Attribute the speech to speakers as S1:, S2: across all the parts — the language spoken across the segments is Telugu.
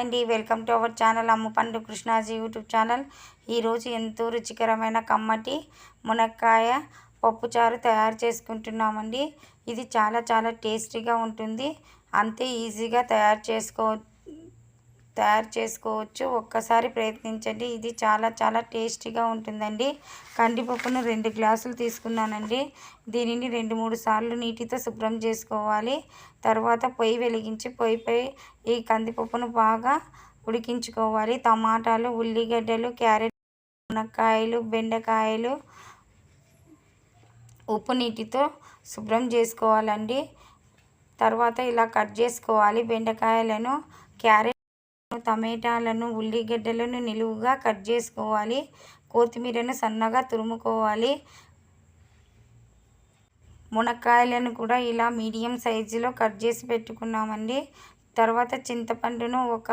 S1: అండి. Welcome to our channel Ammapandu Krishnaji YouTube channel. ఈరోజు ఎంతో రుచికరమైన కమ్మటి మునక్కాయ పప్పుచారు తయారు చేసుకుంటున్నామండి. ఇది చాలా చాలా టేస్టీగా ఉంటుంది. అంతే ఈజీగా తయారు చేసుకో తయారు చేసుకోవచ్చు. ఒక్కసారి ప్రయత్నించండి. ఇది చాలా చాలా టేస్టీగా ఉంటుందండి. కందిపప్పును రెండు గ్లాసులు తీసుకున్నానండి. దీనిని రెండు మూడు సార్లు నీటితో శుభ్రం చేసుకోవాలి. తర్వాత పొయ్యి వెలిగించి పొయ్యిపై ఈ కందిపప్పును బాగా ఉడికించుకోవాలి. టమాటాలు ఉల్లిగడ్డలు క్యారెట్ మునక్కాయలు బెండకాయలు ఉప్పు నీటితో శుభ్రం చేసుకోవాలండి. తర్వాత ఇలా కట్ చేసుకోవాలి. బెండకాయలను క్యారెట్ టమాటాలను ఉల్లిగడ్డలను నిలువుగా కట్ చేసుకోవాలి. కొత్తిమీరను సన్నగా తురుముకోవాలి. మునక్కాయలను కూడా ఇలా మీడియం సైజులో కట్ చేసి పెట్టుకున్నామండి. తర్వాత చింతపండును ఒక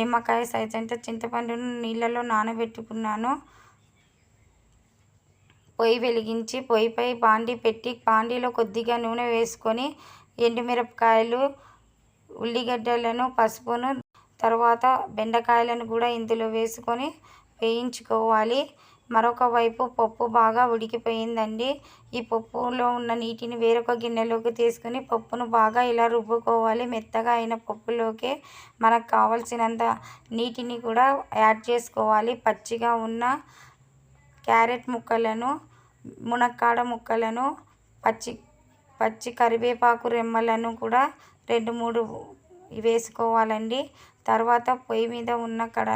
S1: నిమ్మకాయ సైజ్ అంటే చింతపండును నీళ్ళలో నానబెట్టుకున్నాను. పొయ్యి వెలిగించి పొయ్యిపై బాండి పెట్టి బాండీలో కొద్దిగా నూనె వేసుకొని ఎండుమిరపకాయలు ఉల్లిగడ్డలను పసుపును తర్వాత బెండకాయలను కూడా ఇందులో వేసుకొని వేయించుకోవాలి. మరొక వైపు పప్పు బాగా ఉడికిపోయిందండి. ఈ పప్పులో ఉన్న నీటిని వేరొక గిన్నెలోకి తీసుకుని పప్పును బాగా ఇలా రుబ్బుకోవాలి. మెత్తగా అయిన పప్పులోకి మనకు కావలసినంత నీటిని కూడా యాడ్ చేసుకోవాలి. పచ్చిగా ఉన్న క్యారెట్ ముక్కలను మునక్కాడ ముక్కలను పచ్చి పచ్చి కరివేపాకు రెమ్మలను కూడా రెండు మూడు వేసుకోవాలండి. తర్వాత పొయ్యి మీద ఉన్న కడ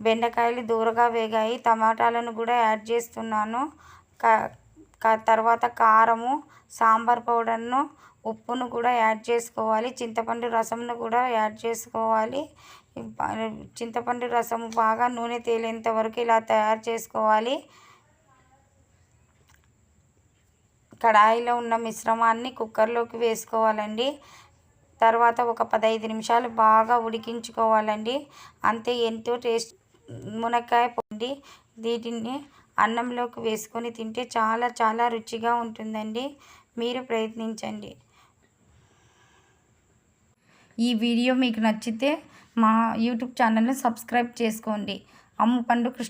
S1: బెండకాయలు దూరగా వేగాయి. టమాటాలను కూడా యాడ్ చేస్తున్నాను. తర్వాత కారము సాంబార్ పౌడర్ను ఉప్పును కూడా యాడ్ చేసుకోవాలి. చింతపండు రసంను కూడా యాడ్ చేసుకోవాలి. చింతపండు రసం బాగా నూనె తేలేంత వరకు ఇలా తయారు చేసుకోవాలి. కడాయిలో ఉన్న మిశ్రమాన్ని కుక్కర్లోకి వేసుకోవాలండి. తర్వాత ఒక పదహైదు నిమిషాలు బాగా ఉడికించుకోవాలండి. అంతే ఎంతో టేస్ట్ మునక్కాయ పొండి వీటిని అన్నంలోకి వేసుకొని తింటే చాలా చాలా రుచిగా ఉంటుందండి. మీరు ప్రయత్నించండి. ఈ వీడియో మీకు నచ్చితే మా యూట్యూబ్ ఛానల్ని సబ్స్క్రైబ్ చేసుకోండి. అమ్ము పండు కృష్ణ